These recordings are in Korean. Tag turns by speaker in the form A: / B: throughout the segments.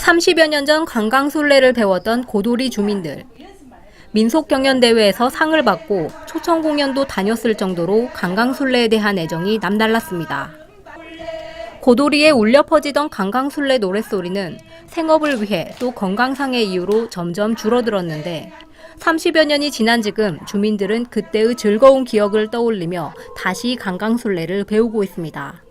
A: 30여 년 전 관광술래를 배웠던 고도리 주민들. 민속경연대회에서 상을 받고 초청 공연도 다녔을 정도로 관광술래에 대한 애정이 남달랐습니다. 고도리에 울려 퍼지던 관광술래 노랫소리는 생업을 위해 또 건강상의 이유로 점점 줄어들었는데 30여 년이 지난 지금 주민들은 그때의 즐거운 기억을 떠올리며 다시 관광술래를 배우고 있습니다.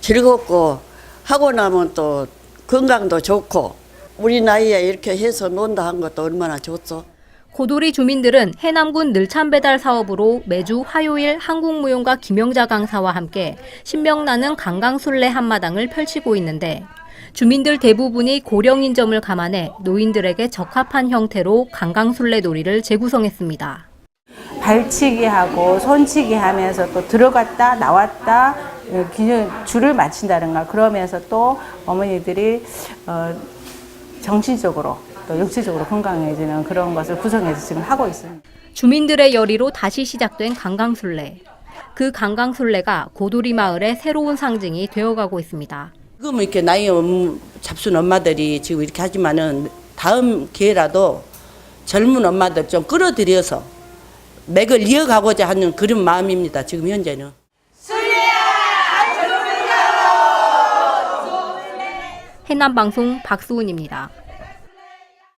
B: 즐겁고 하고 나면 또 건강도 좋고 우리 나이에 이렇게 해서 논다 한 것도 얼마나 좋소.
A: 고도리 주민들은 해남군 늘참 배달 사업으로 매주 화요일 한국무용가 김영자 강사와 함께 신명나는 관광술래 한마당을 펼치고 있는데 주민들 대부분이 고령인 점을 감안해 노인들에게 적합한 형태로 관광술래 놀이를 재구성했습니다.
C: 발치기 하고 손치기 하면서 또 들어갔다 나왔다 어, 균형 줄을 맞춘다든가 그러면서 또 어머니들이 어, 정신적으로 또 육체적으로 건강해지는 그런 것을 구성해서 지금 하고 있습니다.
A: 주민들의 열의로 다시 시작된 관광술래. 그 관광술래가 고도리 마을의 새로운 상징이 되어가고 있습니다.
D: 지금 이렇게 나이 엄- 잡순 엄마들이 지금 이렇게 하지만은 다음 기회라도 젊은 엄마들 좀 끌어들여서 맥을 이어가고자 하는 그런 마음입니다. 지금 현재는.
A: 해남 방송 박수훈입니다.